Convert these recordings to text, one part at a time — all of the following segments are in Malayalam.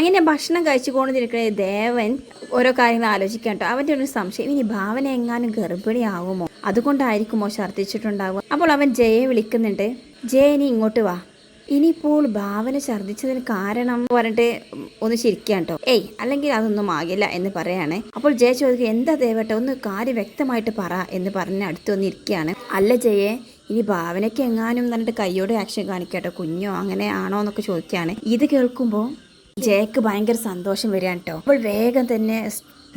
അങ്ങനെ ഭക്ഷണം കഴിച്ചുകൊണ്ടിരിക്കുന്ന ദേവൻ ഓരോ കാര്യങ്ങൾ ആലോചിക്കാൻ കേട്ടോ. അവന്റെ ഒരു സംശയം ഇനി ഭാവന എങ്ങാനും ഗർഭിണിയാവുമോ? അതുകൊണ്ടായിരിക്കുമോ ഛർദ്ദിച്ചിട്ടുണ്ടാവുക? അപ്പോൾ അവൻ ജയെ വിളിക്കുന്നുണ്ട് ജയ ഇനി ഇങ്ങോട്ട് വാ. ഇനിയിപ്പോൾ ഭാവന ഛർദ്ദിച്ചതിന് കാരണം പറഞ്ഞിട്ട് ഒന്ന് ചിരിക്കാൻ കേട്ടോ. ഏയ് അല്ലെങ്കിൽ അതൊന്നും ആകില്ല എന്ന് പറയാണ്. അപ്പോൾ ജയ ചോദിക്കുക എന്താ ദേവട്ടെ ഒന്ന് കാര്യം വ്യക്തമായിട്ട് പറ എന്ന് പറഞ്ഞ് അടുത്ത് വന്നിരിക്കുകയാണ് അല്ല ജയെ ഇനി ഭാവനയ്ക്ക് എങ്ങാനും എന്നിട്ട് കയ്യോടെ ആക്ഷൻ കാണിക്കട്ടോ. കുഞ്ഞോ അങ്ങനെ ആണോ എന്നൊക്കെ ചോദിക്കുകയാണ്. ഇത് കേൾക്കുമ്പോൾ ജയക്ക് ഭയങ്കര സന്തോഷം വരികയാണ് കേട്ടോ അപ്പോൾ വേഗം തന്നെ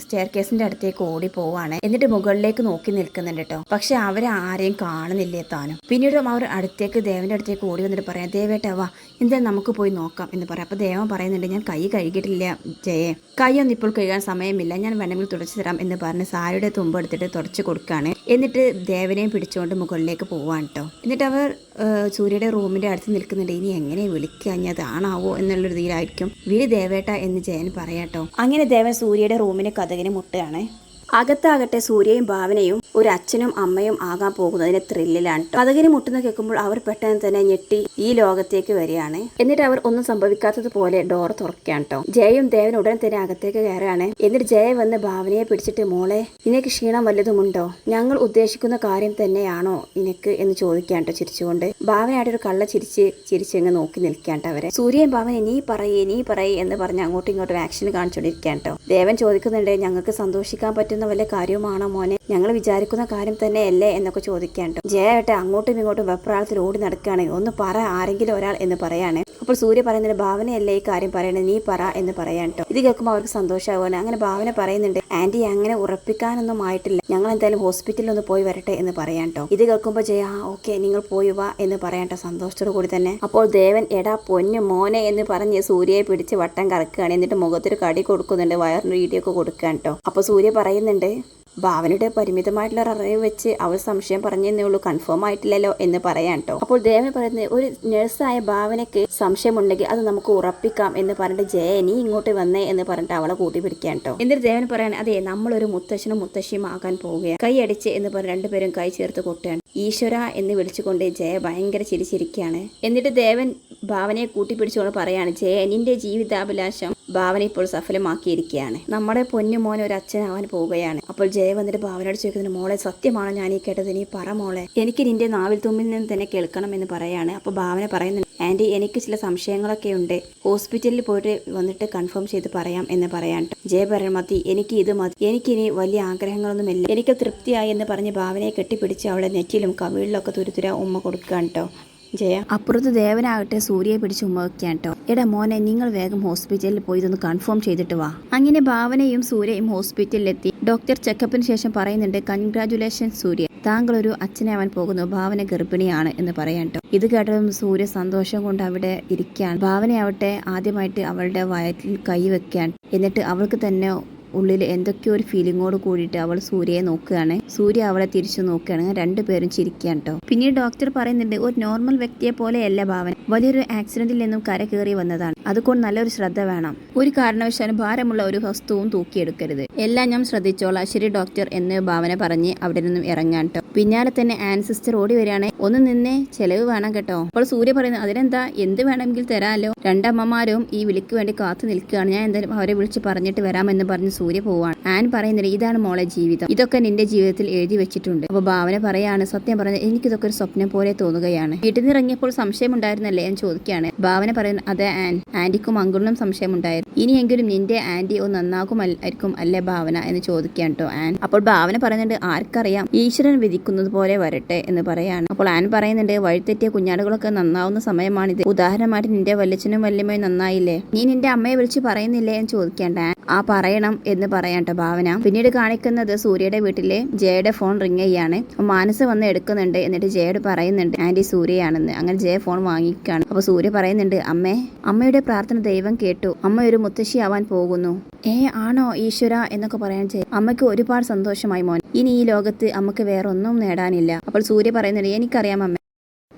സ്റ്റെയർ കേസിന്റെ അടുത്തേക്ക് ഓടി പോവാണ്. എന്നിട്ട് മുകളിലേക്ക് നോക്കി നിൽക്കുന്നുണ്ട് കേട്ടോ പക്ഷെ അവരെ ആരെയും കാണുന്നില്ലേ താനും. പിന്നീട് അവർ അടുത്തേക്ക് ദേവന്റെ അടുത്തേക്ക് ഓടി വന്നിട്ട് പറയാം ദേവേട്ട വാ എന്തായാലും നമുക്ക് പോയി നോക്കാം? എന്ന് പറയാം. അപ്പൊ ദേവൻ പറയുന്നുണ്ട് ഞാൻ കൈ കഴുകിയിട്ടില്ല ജയെ. കൈയൊന്നും ഇപ്പോൾ കഴുകാൻ സമയമില്ല. ഞാൻ വേണമെങ്കിൽ തുടച്ചു തരാം എന്ന് പറഞ്ഞ് സാരിയുടെ തുമ്പ് എടുത്തിട്ട് തുടച്ചു കൊടുക്കുകയാണ് എന്നിട്ട് ദേവനെയും പിടിച്ചുകൊണ്ട് മുകളിലേക്ക് പോവാണ് കേട്ടോ എന്നിട്ട് അവർ സൂര്യയുടെ റൂമിന്റെ അടുത്ത് നിൽക്കുന്നുണ്ട്. ഇനി എങ്ങനെ വിളിക്കുക ഇനി അതാണാവോ? എന്നുള്ള രീതിയിലായിരിക്കും. വിളി ദേവേട്ട എന്ന് ജയൻ പറയാട്ടോ അങ്ങനെ ദേവൻ സൂര്യയുടെ റൂമിന് കഥകിന് മുട്ടയാണ്. അകത്താകട്ടെ സൂര്യയും ഭാവനയും ഒരു അച്ഛനും അമ്മയും ആകാൻ പോകുന്നതിന് ത്രില്ലിലാണ്. കഥകിന് മുട്ടുന്ന കേൾക്കുമ്പോൾ അവർ പെട്ടെന്ന് തന്നെ ഞെട്ടി ഈ ലോകത്തേക്ക് വരികയാണ്. എന്നിട്ട് അവർ ഒന്നും സംഭവിക്കാത്തതുപോലെ ഡോർ തുറക്കുകയാണ് കേട്ടോ ജയയും ദേവൻ ഉടൻ തന്നെ അകത്തേക്ക് കയറുകയാണ്. എന്നിട്ട് ജയ വന്ന് ഭാവനയെ പിടിച്ചിട്ട് മോളെ നിനക്ക് ക്ഷീണം വല്ലതുമുണ്ടോ ഞങ്ങൾ ഉദ്ദേശിക്കുന്ന കാര്യം തന്നെയാണോ നിനക്ക്? എന്ന് ചോദിക്കാൻ കേട്ടോ ചിരിച്ചുകൊണ്ട്. ഭാവനയായിട്ട് ഒരു കള്ള ചിരിച്ച് ചിരിച്ചങ്ങ് നോക്കി നിൽക്കാൻ ട്ടോ അവരെ. സൂര്യൻ ഭാവന നീ പറയേ നീ പറയേ എന്ന് പറഞ്ഞ് അങ്ങോട്ടും ഇങ്ങോട്ടും ആക്ഷൻ കാണിച്ചുകൊണ്ടിരിക്കാൻ കേട്ടോ ദേവൻ ചോദിക്കുന്നുണ്ട് ഞങ്ങൾക്ക് സന്തോഷിക്കാൻ പറ്റുന്ന വല്ല കാര്യവുമാണോ മോനെ? ഞങ്ങൾ വിചാരിക്കുന്ന കാര്യം തന്നെയല്ലേ എന്നൊക്കെ ചോദിക്കാൻ കേട്ടോ ജയേട്ടെ അങ്ങോട്ടും ഇങ്ങോട്ടും വെപ്രാളത്തിൽ ഓടി നടക്കുകയാണ് ഒന്ന് പറ ആരെങ്കിലും ഒരാൾ എന്ന് പറയാണ്. അപ്പോൾ സൂര്യ പറയുന്നുണ്ട് ഭാവനയല്ലേ ഈ കാര്യം പറയണത്? നീ പറ എന്ന് പറയാൻ കേട്ടോ ഇത് കേൾക്കുമ്പോൾ അവർക്ക് സന്തോഷമാവുകയാണ്. അങ്ങനെ ഭാവന പറയുന്നുണ്ട് ആന്റി അങ്ങനെ ഉറപ്പിക്കാനൊന്നും ആയിട്ടില്ല. ഞങ്ങൾ എന്തായാലും ഹോസ്പിറ്റലിൽ ഒന്ന് പോയി വരട്ടെ എന്ന് പറയാൻ കേട്ടോ ഇത് കേൾക്കുമ്പോൾ ജയ ഓക്കെ നിങ്ങൾ പോയി വാ എന്ന് പറയാൻ കേട്ടോ സന്തോഷത്തോടു കൂടി തന്നെ. അപ്പോൾ ദേവൻ എടാ പൊന്നു മോനെ എന്ന് പറഞ്ഞ് സൂര്യയെ പിടിച്ച് വട്ടം കറക്കുകയാണ്. എന്നിട്ട് മുഖത്തൊരു കടി കൊടുക്കുന്നുണ്ട് വയറിന് ഇടിയൊക്കെ കൊടുക്കാൻ കേട്ടോ അപ്പോൾ സൂര്യ പറയുന്നുണ്ട് ഭാവനയുടെ പരിമിതമായിട്ടുള്ള അറിവ് വെച്ച് അവൾ സംശയം പറഞ്ഞതേ ഉള്ളൂ കൺഫേം ആയിട്ടില്ലല്ലോ എന്ന് പറയാൻ കേട്ടോ അപ്പോൾ ദേവൻ പറയുന്നത് ഒരു നഴ്സായ ഭാവനയ്ക്ക് സംശയമുണ്ടെങ്കിൽ അത് നമുക്ക് ഉറപ്പിക്കാം എന്ന് പറഞ്ഞിട്ട് ജയനി ഇങ്ങോട്ട് വന്നേ എന്ന് പറഞ്ഞിട്ട് അവളെ കൂട്ടി പിടിക്കാൻ കേട്ടോ എന്നിട്ട് ദേവൻ പറയാൻ അതെ നമ്മളൊരു മുത്തശ്ശനും മുത്തശ്ശിയും ആകാൻ പോവുകയാണ്. കൈയടിച്ച് എന്ന് പറഞ്ഞ് രണ്ടുപേരും കൈ ചേർത്ത് കൊട്ടുകയാണ്. ഈശ്വര എന്ന് വിളിച്ചുകൊണ്ട് ജയ ഭയങ്കര ചിരിച്ചിരിക്കുകയാണ്. എന്നിട്ട് ദേവൻ ഭാവനയെ കൂട്ടിപ്പിടിച്ചുകൊണ്ട് പറയാണ് ജയ നിന്റെ ജീവിതാഭിലാഷം ഭാവന ഇപ്പോൾ സഫലമാക്കിയിരിക്കുകയാണ്. നമ്മുടെ പൊന്നു മോൻ ഒരു അച്ഛനാവാൻ പോവുകയാണ്. അപ്പോൾ ജയ വന്നിട്ട് ഭാവനയോട് ചോദിക്കുന്നത് മോളെ സത്യമാണോ ഞാൻ ഈ കേട്ടത്? നീ പറ മോളെ. എനിക്ക് നിന്റെ നാവിൽ തുമ്പിൽ നിന്ന് തന്നെ കേൾക്കണം എന്ന് പറയാണ്. അപ്പോൾ ഭാവന പറയുന്നുണ്ട് ആന്റി എനിക്ക് ചില സംശയങ്ങളൊക്കെ ഉണ്ട്. ഹോസ്പിറ്റലിൽ പോയിട്ട് വന്നിട്ട് കൺഫേം ചെയ്ത് പറയാം എന്ന് പറയാൻ ജയ പറയാൻ മതി എനിക്ക് ഇത് മതി. എനിക്കിനി വലിയ ആഗ്രഹങ്ങളൊന്നുമില്ല എനിക്ക് തൃപ്തിയായി എന്ന് പറഞ്ഞ് ഭാവനയെ കെട്ടിപ്പിടിച്ച് അവളെ നെറ്റിലും കവിളിലൊക്കെ തുരുതുര ഉമ്മ കൊടുക്കുകയാണ് കേട്ടോ ജയ. അപ്പുറത്ത് ദേവനാകട്ടെ സൂര്യയെ പിടിച്ച് ഉമ്മ വെക്കാൻ കേട്ടോ എടാ മോനെ നിങ്ങൾ വേഗം ഹോസ്പിറ്റലിൽ പോയി ഇതൊന്ന് കൺഫേം ചെയ്തിട്ട് വാ. അങ്ങനെ ഭാവനയും സൂര്യയും ഹോസ്പിറ്റലിലെത്തി. ഡോക്ടർ ചെക്കപ്പിന് ശേഷം പറയുന്നുണ്ട് കൺഗ്രാറ്റുലേഷൻ സൂര്യ. താങ്കൾ ഒരു അച്ഛനാവാൻ പോകുന്നു ഭാവന ഗർഭിണിയാണ് എന്ന് പറയാൻ ഇത് കേട്ടതും സൂര്യ സന്തോഷം കൊണ്ട് അവിടെ ഇരിക്കാൻ ഭാവനയാവട്ടെ ആദ്യമായിട്ട് അവളുടെ വയറ്റിൽ കൈവെക്കാൻ എന്നിട്ട് അവൾക്ക് തന്നെ ഉള്ളിൽ എന്തൊക്കെയോ ഒരു ഫീലിങ്ങോട് കൂടിയിട്ട് അവൾ സൂര്യയെ നോക്കുകയാണ്. സൂര്യ അവളെ തിരിച്ചു നോക്കുകയാണ്. രണ്ടുപേരും ചിരിക്കുകയാണ് കേട്ടോ. പിന്നീട് ഡോക്ടർ പറയുന്നുണ്ട് ഒരു നോർമൽ വ്യക്തിയെ പോലെയല്ല ഭാവൻ. വലിയൊരു ആക്സിഡന്റിൽ നിന്നും കര കയറി വന്നതാണ്. അതുകൊണ്ട് നല്ലൊരു ശ്രദ്ധ വേണം. ഒരു കാരണവശാലും ഭാരമുള്ള ഒരു വസ്തുവും തൂക്കിയെടുക്കരുത്. എല്ലാം ഞാൻ ശ്രദ്ധിച്ചോളാം. ശരി ഡോക്ടർ എന്ന് ഭാവന പറഞ്ഞ് അവിടെ നിന്നും ഇറങ്ങാൻ കേട്ടോ. പിന്നാലെ തന്നെ ആൻസിസ്റ്റർ ഓടി വരികയാണ്. ഒന്ന് നിന്നേ ചെലവ് വേണം കേട്ടോ. അപ്പോൾ സൂര്യ പറയുന്നു അതിനെന്താ? എന്ത് വേണമെങ്കിൽ തരാലോ. രണ്ടമ്മമാരും ഈ വിളിക്ക് വേണ്ടി കാത്തു നിൽക്കുകയാണ്. ഞാൻ എന്തായാലും അവരെ വിളിച്ച് പറഞ്ഞിട്ട് വരാമെന്ന് പറഞ്ഞ് സൂര്യ പോവാണ്. ആൻ പറയുന്നത് ഇതാണ് മോളെ ജീവിതം. ഇതൊക്കെ നിന്റെ ജീവിതത്തിൽ എഴുതി വെച്ചിട്ടുണ്ട്. അപ്പോൾ ഭാവന പറയാണ് സത്യം പറഞ്ഞ എനിക്കിതൊക്കെ ഒരു സ്വപ്നം പോലെ തോന്നുകയാണ്. വീട്ടിൽ നിന്ന് ഇറങ്ങിയപ്പോൾ സംശയമുണ്ടായിരുന്നല്ലേ ഞാൻ ചോദിക്കുകയാണ്. ഭാവന പറയുന്നത് അതെ ആൻ. ആന്റിക്കും അങ്കിളിനും സംശയമുണ്ടായിരുന്നു ഇനിയെങ്കിലും നിന്റെ ആന്റി ഒന്ന് നന്നാകുമായിരിക്കും അല്ലേ ഭാവന? എന്ന് ചോദിക്കാൻ കേട്ടോ ആൻ. അപ്പോൾ ഭാവന പറയുന്നുണ്ട് ആർക്കറിയാം ഈശ്വരൻ വിധിക്കുന്നത് പോലെ വരട്ടെ എന്ന് പറയാണ്. അപ്പോൾ ആൻ പറയുന്നുണ്ട് വഴിത്തെറ്റിയ കുഞ്ഞാടുകളൊക്കെ നന്നാവുന്ന സമയമാണിത്. ഉദാഹരണമായിട്ട് നിന്റെ വല്യച്ഛനും വല്യമ്മയും നന്നായില്ലേ? നീ നിന്റെ അമ്മയെ വിളിച്ച് പറയുന്നില്ലേ? എന്ന് ചോദിക്കേണ്ട ആ പറയണം എന്ന് പറയാം കേട്ടോ ഭാവന. പിന്നീട് കാണിക്കുന്നത് സൂര്യയുടെ വീട്ടിലെ ജയയുടെ ഫോൺ റിങ് ചെയ്യാണ്. മാനസ് വന്ന് എടുക്കുന്നുണ്ട്. എന്നിട്ട് ജയയോട് പറയുന്നുണ്ട് ആന്റി സൂര്യയാണെന്ന്. അങ്ങനെ ജയ ഫോൺ വാങ്ങിക്കാണ് അപ്പൊ സൂര്യ പറയുന്നുണ്ട് അമ്മേ അമ്മയുടെ പ്രാർത്ഥന ദൈവം കേട്ടു. അമ്മ ഒരു മുത്തശ്ശിയാവാൻ പോകുന്നു. ഏ ആണോ ഈശ്വര? എന്നൊക്കെ പറയാൻ ചെയ്യും അമ്മയ്ക്ക് ഒരുപാട് സന്തോഷമായി മോൻ. ഇനി ഈ ലോകത്ത് അമ്മയ്ക്ക് വേറൊന്നും നേടാനില്ല. അപ്പോൾ സൂര്യ പറയുന്നുണ്ട് എനിക്കറിയാം അമ്മ.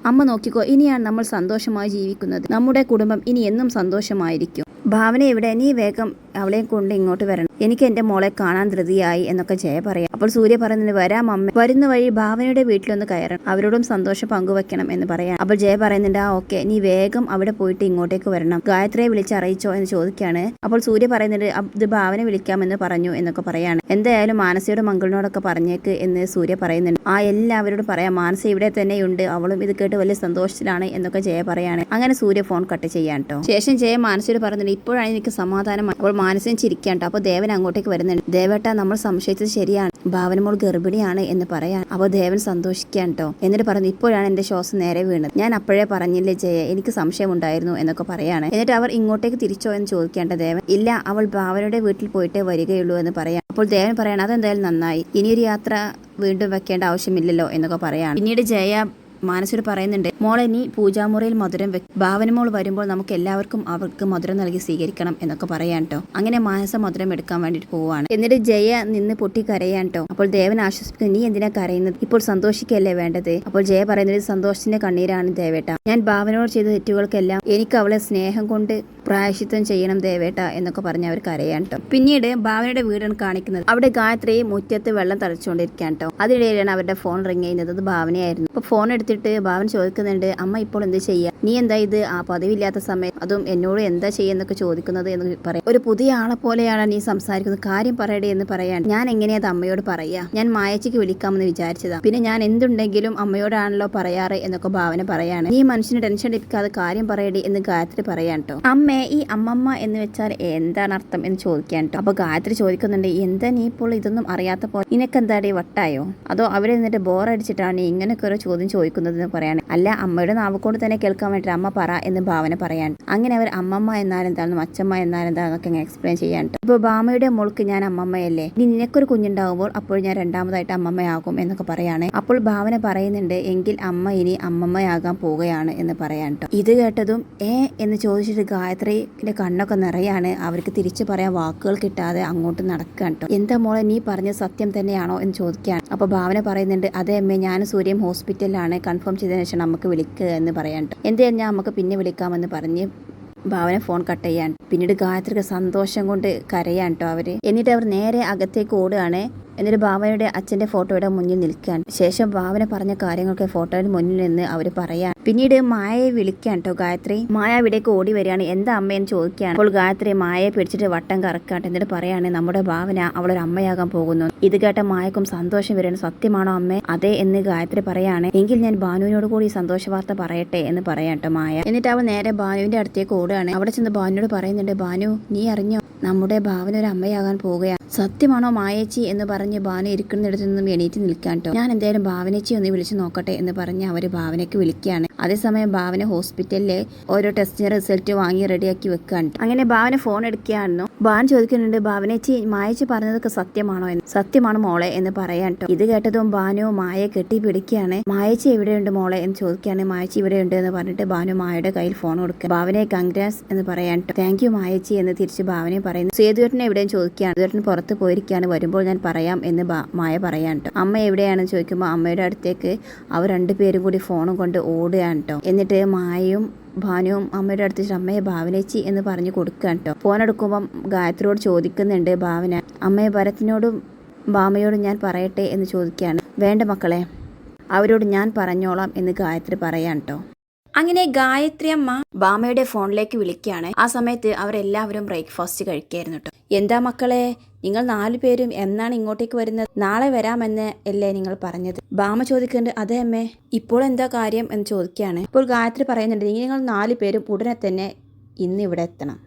അമ്മ നോക്കിക്കോ ഇനിയാണ് നമ്മൾ സന്തോഷമായി ജീവിക്കുന്നത്. നമ്മുടെ കുടുംബം ഇനി എന്നും സന്തോഷമായിരിക്കും. ഭാവന ഇവിടെ നീ വേഗം അവളെയും കൊണ്ട് ഇങ്ങോട്ട് വരണം. എനിക്ക് എന്റെ മോളെ കാണാൻ ധൃതിയായി എന്നൊക്കെ ജയ പറയാം. അപ്പോൾ സൂര്യ പറയുന്നത് വരാം അമ്മ. വരുന്ന വഴി ഭാവനയുടെ വീട്ടിലൊന്ന് കയറണം. അവരോടും സന്തോഷം പങ്കുവെക്കണം എന്ന് പറയാം. അപ്പോൾ ജയ പറയുന്നുണ്ട് ആ ഓക്കെ. നീ വേഗം അവിടെ പോയിട്ട് ഇങ്ങോട്ടേക്ക് വരണം. ഗായത്രിയെ വിളിച്ച് അറിയിച്ചോ എന്ന് ചോദിക്കുകയാണ് അപ്പോൾ സൂര്യ പറയുന്നുണ്ട് "അബ് ഇത് ഭാവന വിളിക്കാമെന്ന് പറഞ്ഞു എന്നൊക്കെ പറയാണ്. എന്തായാലും മാനസയുടെ മംഗളിനോടൊക്കെ പറഞ്ഞേക്ക് എന്ന് സൂര്യ പറയുന്നുണ്ട്. ആ എല്ലാവരോടും പറയാം മാനസ ഇവിടെ തന്നെയുണ്ട്. അവളും ഇത് കേട്ട് വലിയ സന്തോഷത്തിലാണ് എന്നൊക്കെ ജയ പറയാണ്. അങ്ങനെ സൂര്യ ഫോൺ കട്ട് ചെയ്യാൻ കേട്ടോ ശേഷം ജയ മാനസയോട് പറയുന്നുണ്ട് ഇപ്പോഴാണ് എനിക്ക് സമാധാനം അപ്പോൾ മാനസയും ചിരിക്കാൻ ട്ടോ അപ്പോൾ ദേവൻ അങ്ങോട്ടേക്ക് വരുന്നുണ്ട്. ദേവേട്ട നമ്മൾ സംശയിച്ചത് ശരിയാണ്. ഭാവനമോൾ ഗർഭിണിയാണ് എന്ന് പറയാൻ. അപ്പോൾ ദേവൻ സന്തോഷിക്കാൻ കേട്ടോ. എന്നിട്ട് പറഞ്ഞു ഇപ്പോഴാണ് എന്റെ ശ്വാസം നേരെ വീണത്. ഞാൻ അപ്പോഴേ പറഞ്ഞില്ലേ ജയ എനിക്ക് സംശയമുണ്ടായിരുന്നു എന്നൊക്കെ പറയാണ്. എന്നിട്ട് അവർ ഇങ്ങോട്ടേക്ക് തിരിച്ചോ എന്ന് ചോദിക്കേണ്ട ദേവൻ. ഇല്ല അവൾ ഭാവനയുടെ വീട്ടിൽ പോയിട്ടേ വരികയുള്ളൂ എന്ന് പറയാം അപ്പോൾ ദേവൻ പറയണം അതെന്തായാലും നന്നായി. ഇനിയൊരു യാത്ര വീണ്ടും വെക്കേണ്ട ആവശ്യമില്ലല്ലോ എന്നൊക്കെ പറയാം പിന്നീട് ജയ മാനസോട് പറയുന്നുണ്ട് മോൾ നീ പൂജാമുറിയിൽ മധുരം ഭാവനമോൾ ഭാവന മോൾ വരുമ്പോൾ നമുക്ക് എല്ലാവർക്കും അവർക്ക് മധുരം നൽകി സ്വീകരിക്കണം എന്നൊക്കെ പറയാൻ കേട്ടോ അങ്ങനെ മാനസ മധുരം എടുക്കാൻ വേണ്ടിട്ട് പോവാണ്. എന്നിട്ട് ജയ നിന്ന് പൊട്ടി കരയാൻ കേട്ടോ അപ്പോൾ ദേവൻ ആശ്വസിപ്പിക്കുന്നു നീ എന്തിനാ കരയുന്നത്? ഇപ്പോൾ സന്തോഷിക്കല്ലേ വേണ്ടത്? അപ്പോൾ ജയ പറയുന്നത് സന്തോഷത്തിന്റെ കണ്ണീരാണ് ദേവേട്ട. ഞാൻ ഭാവനയോട് ചെയ്ത തെറ്റുകൾക്കെല്ലാം എനിക്ക് അവളെ സ്നേഹം കൊണ്ട് പ്രായശിത്വം ചെയ്യണം ദേവേട്ട എന്നൊക്കെ പറഞ്ഞ് അവർ കരയാൻ കേട്ടോ പിന്നീട് ഭാവനയുടെ വീടാണ് കാണിക്കുന്നത്. അവിടെ ഗായത്രി മുറ്റത്ത് വെള്ളം തളിച്ചുകൊണ്ടിരിക്കാൻ കേട്ടോ അതിനിടയിലാണ് അവരുടെ ഫോൺ റിങ് ചെയ്യുന്നത്. അത് ഭാവനയായിരുന്നു. അപ്പൊ ഫോൺ എടുത്തിട്ട് ഭാവൻ ചോദിക്കുന്നുണ്ട് അമ്മ ഇപ്പോൾ എന്ത് ചെയ്യുക നീ എന്താ ഇത്? ആ പതിവില്ലാത്ത സമയം അതും എന്നോട് എന്താ ചെയ്യുന്നൊക്കെ ചോദിക്കുന്നത് എന്ന് പറയാം. ഒരു പുതിയ ആളെ പോലെയാണ് നീ സംസാരിക്കുന്നത്. കാര്യം പറയടേ എന്ന് പറയാൻ ഞാൻ എങ്ങനെയാ അമ്മയോട് പറയാ? ഞാൻ മായച്ചിക്ക് വിളിക്കാമെന്ന് വിചാരിച്ചതാ. പിന്നെ ഞാൻ എന്തുണ്ടെങ്കിലും അമ്മയോടാണല്ലോ പറയാറ് എന്നൊക്കെ ഭാവന പറയാണ്. നീ മനുഷ്യന് ടെൻഷൻ എടുക്കാതെ കാര്യം പറയടി എന്ന് ഗായത്രി പറയാൻ കേട്ടോ അമ്മേ ഈ അമ്മമ്മ എന്ന് വെച്ചാൽ എന്താണ് അർത്ഥം എന്ന് ചോദിക്കാൻ കേട്ടോ അപ്പൊ ഗായത്രി ചോദിക്കുന്നുണ്ട് എന്താ നീ ഇപ്പോൾ ഇതൊന്നും അറിയാത്ത പോലെ നിനക്കെന്താടി വട്ടായോ? അതോ അവരെ നിന്നിട്ട് ബോറടിച്ചിട്ടാണ് നീ ഇങ്ങനെയൊക്കെ ഓരോ ചോദ്യം ചോദിക്കുന്നത്? എന്ന് പറയാണ്. അല്ല അമ്മയുടെ നാവുകൊണ്ട് തന്നെ കേൾക്കാൻ വേണ്ടി അമ്മ പറ എന്ന് ഭാവന പറയാൻ അങ്ങനെ അവർ അമ്മമ്മ എന്നാൽ എന്താണെന്നും അച്ഛമ്മ എന്നാൽ എന്താണെന്നൊക്കെ ഇങ്ങനെ എക്സ്പ്ലെയിൻ ചെയ്യാൻ ഇപ്പോൾ ഇപ്പൊ ഭാമയുടെ മോൾക്ക് ഞാൻ അമ്മമ്മയല്ലേ? ഇനി നിനക്കൊരു കുഞ്ഞുണ്ടാകുമ്പോൾ അപ്പോൾ ഞാൻ രണ്ടാമതായിട്ട് അമ്മമ്മയാകും എന്നൊക്കെ പറയാണ്. അപ്പോൾ ഭാവന പറയുന്നുണ്ട് എങ്കിൽ അമ്മ ഇനി അമ്മമ്മയാകാൻ പോവുകയാണ് എന്ന് പറയാൻ ഇത് കേട്ടതും ഏ എന്ന് ചോദിച്ചിട്ട് ഗായത്രിയുടെ കണ്ണൊക്കെ നിറയാണ്. അവർക്ക് തിരിച്ചു പറയാൻ വാക്കുകൾ കിട്ടാതെ അങ്ങോട്ട് നടക്കാൻ കേട്ടോ എന്താ മോളെ നീ പറഞ്ഞ സത്യം തന്നെയാണോ? എന്ന് ചോദിക്കാൻ അപ്പോൾ ഭാവന പറയുന്നുണ്ട് അതേ അമ്മേ ഞാൻ സൂര്യം ഹോസ്പിറ്റലിലാണ്. കൺഫേം ചെയ്തതിന് ശേഷം നമുക്ക് വിളിക്കുക എന്ന് പറയാൻ എന്ത് കഴിഞ്ഞാൽ നമുക്ക് പിന്നെ വിളിക്കാമെന്ന് പറഞ്ഞ് ഭാവന ഫോൺ കട്ട് ചെയ്യാൻ. പിന്നീട് ഗായത്രിക്ക് സന്തോഷം കൊണ്ട് കരയാൻ കേട്ടോ അവർ. എന്നിട്ട് അവർ നേരെ അകത്തേക്ക് ഓടുകയാണ്. എന്നിട്ട് ഭാവനയുടെ അച്ഛന്റെ ഫോട്ടോയുടെ മുന്നിൽ നിൽക്കാൻ ശേഷം ഭാവന പറഞ്ഞ കാര്യങ്ങളൊക്കെ ഫോട്ടോയുടെ മുന്നിൽ നിന്ന് അവർ പറയാൻ പിന്നീട് മായയെ വിളിക്കാൻ കേട്ടോ ഗായത്രി. മായ അവിടേക്ക് ഓടി വരികയാണ്. എന്താ അമ്മയെന്ന് ചോദിക്കുകയാണ്. അപ്പോൾ ഗായത്രി മായയെ പിടിച്ചിട്ട് വട്ടം കറക്കാട്ട് എന്നിട്ട് പറയാണ് നമ്മുടെ ഭാവന അവളൊരു അമ്മയാകാൻ പോകുന്നു. ഇത് കേട്ട മായക്കും സന്തോഷം വരികയാണ്. സത്യമാണോ അമ്മേ? അതെ എന്ന് ഗായത്രി പറയാണ്. എങ്കിൽ ഞാൻ ഭാനുവിനോട് കൂടി സന്തോഷ വാർത്ത പറയട്ടെ എന്ന് പറയാം കേട്ടോ മായ. എന്നിട്ട് അവൾ നേരെ ഭാനുവിന്റെ അടുത്തേക്ക് ഓടുകയാണ്. അവിടെ ചെന്ന് ഭാനുവിനോട് പറയുന്നുണ്ട് ഭാനു നീ അറിഞ്ഞോ? നമ്മുടെ ഭാവന ഒരു അമ്മയാകാൻ പോവുകയാണ്. സത്യമാണോ മായേച്ചി എന്ന് പറഞ്ഞ് ഭാവന ഇരിക്കുന്നിടത്ത് നിന്നും എണീറ്റ് നിൽക്കാൻ കേട്ടോ ഞാൻ എന്തായാലും ഭാവനച്ചി ഒന്ന് വിളിച്ചു നോക്കട്ടെ എന്ന് പറഞ്ഞ് അവർ ഭാവനയ്ക്ക് വിളിക്കുകയാണ്. അതേസമയം ഭാവന ഹോസ്പിറ്റലിലെ ഓരോ ടെസ്റ്റിന്റെ റിസൾട്ട് വാങ്ങി റെഡിയാക്കി വെക്കുകയാണ് അങ്ങനെ ഭാവന ഫോൺ എടുക്കുകയായിരുന്നു. ഭാവൻ ചോദിക്കുന്നുണ്ട് ഭാവനച്ചി മായച്ചി പറഞ്ഞതൊക്കെ സത്യമാണോ എന്ന്? സത്യമാണ് മോളെ എന്ന് പറയാൻ കേട്ടോ ഇത് കേട്ടതും ഭാനു മായയെ കെട്ടി പിടിക്കുകയാണ്. മായച്ചി എവിടെയുണ്ട് മോളെ? എന്ന് ചോദിക്കുകയാണ്. മായച്ചി ഇവിടെയുണ്ട് എന്ന് പറഞ്ഞിട്ട് ഭാനു മായയുടെ കയ്യിൽ ഫോൺ കൊടുക്കുക. ഭാവനയെ കൺഗ്രാസ് എന്ന് പറയാൻ കേട്ടോ താങ്ക് യു മായച്ചി എന്ന് തിരിച്ച് ഭാവനയെ പറയുന്നു. സേതുവേട്ടനെ എവിടെയും ചോദിക്കുകയാണ്? സേതുവേട്ടൻ പുറത്ത് പോയിരിക്കുകയാണ് വരുമ്പോൾ ഞാൻ പറയാം എന്ന് മായ പറയാൻ കേട്ടോ അമ്മ എവിടെയാണെന്ന് ചോദിക്കുമ്പോൾ അമ്മയുടെ അടുത്തേക്ക് അവർ രണ്ടുപേരും കൂടി ഫോണും കൊണ്ട് ഓടുകയാണ് കേട്ടോ എന്നിട്ട് മായയും ഭാനുവും അമ്മയുടെ അടുത്ത് അമ്മയെ ഭാവനേച്ചി എന്ന് പറഞ്ഞു കൊടുക്കുകയാണ് കേട്ടോ ഫോൺ എടുക്കുമ്പം ഗായത്രിയോട് ചോദിക്കുന്നുണ്ട് ഭാവന അമ്മയെ ഭരത്തിനോടും ഭാമയോടും ഞാൻ പറയട്ടെ എന്ന് ചോദിക്കുകയാണ്. വേണ്ട മക്കളെ അവരോട് ഞാൻ പറഞ്ഞോളാം എന്ന് ഗായത്രി പറയാൻ കേട്ടോ അങ്ങനെ ഗായത്രി അമ്മ ബാമയുടെ ഫോണിലേക്ക് വിളിക്കുകയാണ്. ആ സമയത്ത് അവരെല്ലാവരും ബ്രേക്ക്ഫാസ്റ്റ് കഴിക്കായിരുന്നു കേട്ടോ എന്താ മക്കളെ നിങ്ങൾ നാലു പേരും എന്നാണ് ഇങ്ങോട്ടേക്ക് വരുന്നത്. നാളെ വരാമെന്ന് അല്ലേ നിങ്ങൾ പറഞ്ഞത്? ബാമ ചോദിക്കുന്നുണ്ട് അതെ അമ്മേ ഇപ്പോൾ എന്താ കാര്യം? എന്ന് ചോദിക്കുകയാണ്. ഇപ്പോൾ ഗായത്രി പറയുന്നുണ്ട് "ഇനി നിങ്ങൾ നാലു പേരും ഉടനെ തന്നെ ഇന്ന് ഇവിടെ എത്തണം.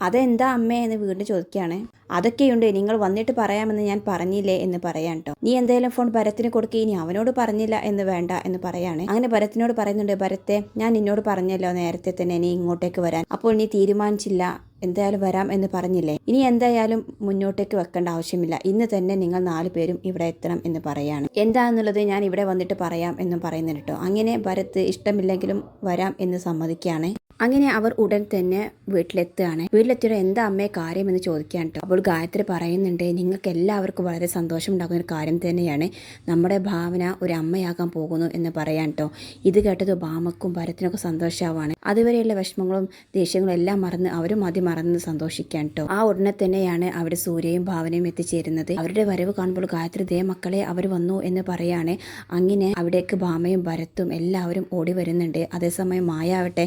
അതെന്താ അമ്മേ? എന്ന് വീണ്ടും ചോദിക്കുകയാണ്. അതൊക്കെയുണ്ട് നിങ്ങൾ വന്നിട്ട് പറയാമെന്ന് ഞാൻ പറഞ്ഞില്ലേ? എന്ന് പറയാൻ കേട്ടോ നീ എന്തായാലും ഫോൺ ഭരത്തിന് കൊടുക്കുക ഇനി അവനോട് പറഞ്ഞില്ല എന്ന് വേണ്ട എന്ന് പറയാണ്. അങ്ങനെ ഭരത്തിനോട് പറയുന്നുണ്ട് ഭരത്തെ ഞാൻ നിന്നോട് പറഞ്ഞല്ലോ നേരത്തെ തന്നെ നീ ഇങ്ങോട്ടേക്ക് വരാൻ. അപ്പോൾ നീ തീരുമാനിച്ചില്ല എന്തായാലും വരാം എന്ന് പറഞ്ഞില്ലേ? ഇനി എന്തായാലും മുന്നോട്ടേക്ക് വെക്കേണ്ട ആവശ്യമില്ല. ഇന്ന് തന്നെ നിങ്ങൾ നാല് പേരും ഇവിടെ എത്തണം എന്ന് പറയാണ്. എന്താണെന്നുള്ളത് ഞാൻ ഇവിടെ വന്നിട്ട് പറയാം എന്നും പറയുന്നുണ്ട് കേട്ടോ. അങ്ങനെ ഭരത് ഇഷ്ടമില്ലെങ്കിലും വരാം എന്ന് സമ്മതിക്കുകയാണ്. അങ്ങനെ അവർ ഉടൻ തന്നെ വീട്ടിലെത്തുകയാണ്. വീട്ടിലെത്തിയുടെ എന്താ അമ്മയെ കാര്യം എന്ന് ചോദിക്കാൻ കേട്ടോ അപ്പോൾ ഗായത്രി പറയുന്നുണ്ട് നിങ്ങൾക്ക് എല്ലാവർക്കും വളരെ സന്തോഷം ഉണ്ടാകുന്ന ഒരു കാര്യം തന്നെയാണ്. നമ്മുടെ ഭാവന ഒരു അമ്മയാകാൻ പോകുന്നു എന്ന് പറയാൻ കേട്ടോ ഇത് കേട്ടത് ഭാമക്കും ഭരത്തിനൊക്കെ സന്തോഷമാവാണ് അതുവരെയുള്ള വിഷമങ്ങളും ദേഷ്യങ്ങളും എല്ലാം മറന്ന് അവരും ആദ്യം മറന്ന് സന്തോഷിക്കാൻ കേട്ടോ ആ ഉടനെ തന്നെയാണ് അവിടെ സൂര്യയും ഭാവനയും എത്തിച്ചേരുന്നത്. അവരുടെ വരവ് കാണുമ്പോൾ ഗായത്രി ദേ മക്കളെ അവർ വന്നു എന്ന് പറയാണ്. അങ്ങനെ അവിടേക്ക് ഭാമയും ഭരത്തും എല്ലാവരും ഓടി വരുന്നുണ്ട്. അതേസമയം മായ ആവട്ടെ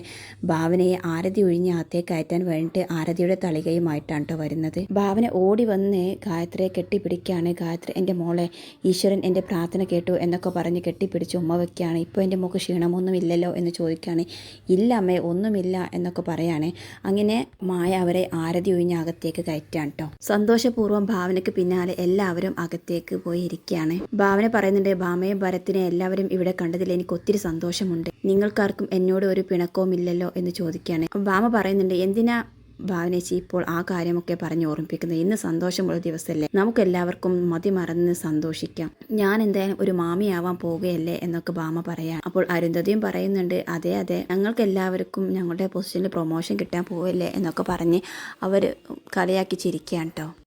ഭാവനയെ ആരതി ഒഴിഞ്ഞ് അകത്തേ കയറ്റാൻ വേണ്ടിയിട്ട് ആരതിയുടെ തളികയുമായിട്ടാണ് കേട്ടോ വരുന്നത്. ഭാവന ഓടി വന്ന് ഗായത്രിയെ കെട്ടിപ്പിടിക്കുകയാണ്. ഗായത്രി എന്റെ മോളെ ഈശ്വരൻ എന്റെ പ്രാർത്ഥന കേട്ടു എന്നൊക്കെ പറഞ്ഞ് കെട്ടിപ്പിടിച്ച് ഉമ്മ വയ്ക്കുകയാണ് ഇപ്പോൾ എന്റെ മോക്ക് ക്ഷീണമൊന്നും ഇല്ലല്ലോ എന്ന് ചോദിക്കുകയാണ്. ഇല്ല അമ്മേ ഒന്നുമില്ല എന്നൊക്കെ പറയാണ്. അങ്ങനെ മായ അവരെ ആരതി ഒഴിഞ്ഞ് അകത്തേക്ക് കയറ്റാണ് കേട്ടോ സന്തോഷപൂർവം ഭാവനയ്ക്ക് പിന്നാലെ എല്ലാവരും അകത്തേക്ക് പോയി ഇരിക്കുകയാണ്. ഭാവന പറയുന്നുണ്ട് ഭാമയും ഭരത്തിനെ എല്ലാവരും ഇവിടെ കണ്ടതിൽ എനിക്ക് ഒത്തിരി സന്തോഷമുണ്ട്. നിങ്ങൾക്കാർക്കും എന്നോട് ഒരു പിണക്കവും ഇല്ലല്ലോ എന്ന് ചോദിക്കുകയാണ്. അപ്പം ഭാമ പറയുന്നുണ്ട് എന്തിനാ ഭാവനേച്ചി ഇപ്പോൾ ആ കാര്യമൊക്കെ പറഞ്ഞ് ഓർമ്മിപ്പിക്കുന്നത്? ഇന്ന് സന്തോഷമുള്ള ദിവസമല്ലേ നമുക്ക് എല്ലാവർക്കും മതി മറന്ന് സന്തോഷിക്കാം. ഞാൻ എന്തായാലും ഒരു മാമിയാവാൻ പോവുകയല്ലേ? എന്നൊക്കെ ഭാമ പറയാം അപ്പോൾ അരുന്ധതിയും പറയുന്നുണ്ട് അതെ അതെ ഞങ്ങൾക്ക് എല്ലാവർക്കും ഞങ്ങളുടെ പൊസിഷനിൽ പ്രൊമോഷൻ കിട്ടാൻ പോവല്ലേ എന്നൊക്കെ പറഞ്ഞ് അവർ കളിയാക്കി ചിരിക്കുകയാണ് കേട്ടോ